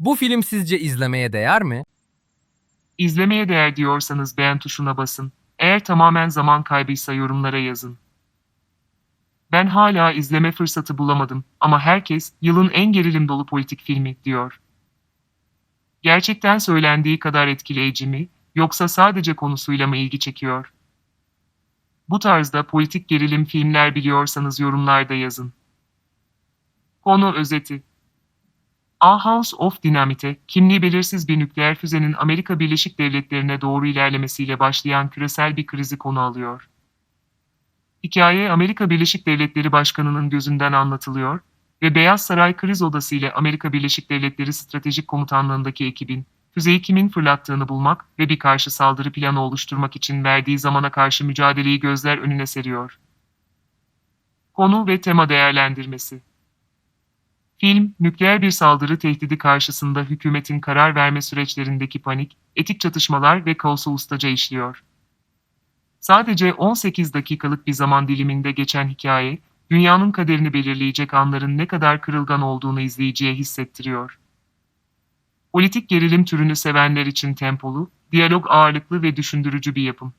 Bu film sizce izlemeye değer mi? İzlemeye değer diyorsanız beğen tuşuna basın. Eğer tamamen zaman kaybıysa yorumlara yazın. Ben hala izleme fırsatı bulamadım ama herkes yılın en gerilim dolu politik filmi diyor. Gerçekten söylendiği kadar etkileyici mi yoksa sadece konusuyla mı ilgi çekiyor? Bu tarzda politik gerilim filmler biliyorsanız yorumlarda yazın. Konu özeti A House of Dynamite, kimliği belirsiz bir nükleer füzenin Amerika Birleşik Devletleri'ne doğru ilerlemesiyle başlayan küresel bir krizi konu alıyor. Hikaye Amerika Birleşik Devletleri Başkanı'nın gözünden anlatılıyor ve Beyaz Saray Kriz Odası ile Amerika Birleşik Devletleri Stratejik Komutanlığındaki ekibin, füzeyi kimin fırlattığını bulmak ve bir karşı saldırı planı oluşturmak için verdiği zamana karşı mücadeleyi gözler önüne seriyor. Konu ve tema değerlendirmesi Film, nükleer bir saldırı tehdidi karşısında hükümetin karar verme süreçlerindeki panik, etik çatışmalar ve kaosu ustaca işliyor. Sadece 18 dakikalık bir zaman diliminde geçen hikaye, dünyanın kaderini belirleyecek anların ne kadar kırılgan olduğunu izleyiciye hissettiriyor. Politik gerilim türünü sevenler için tempolu, diyalog ağırlıklı ve düşündürücü bir yapım.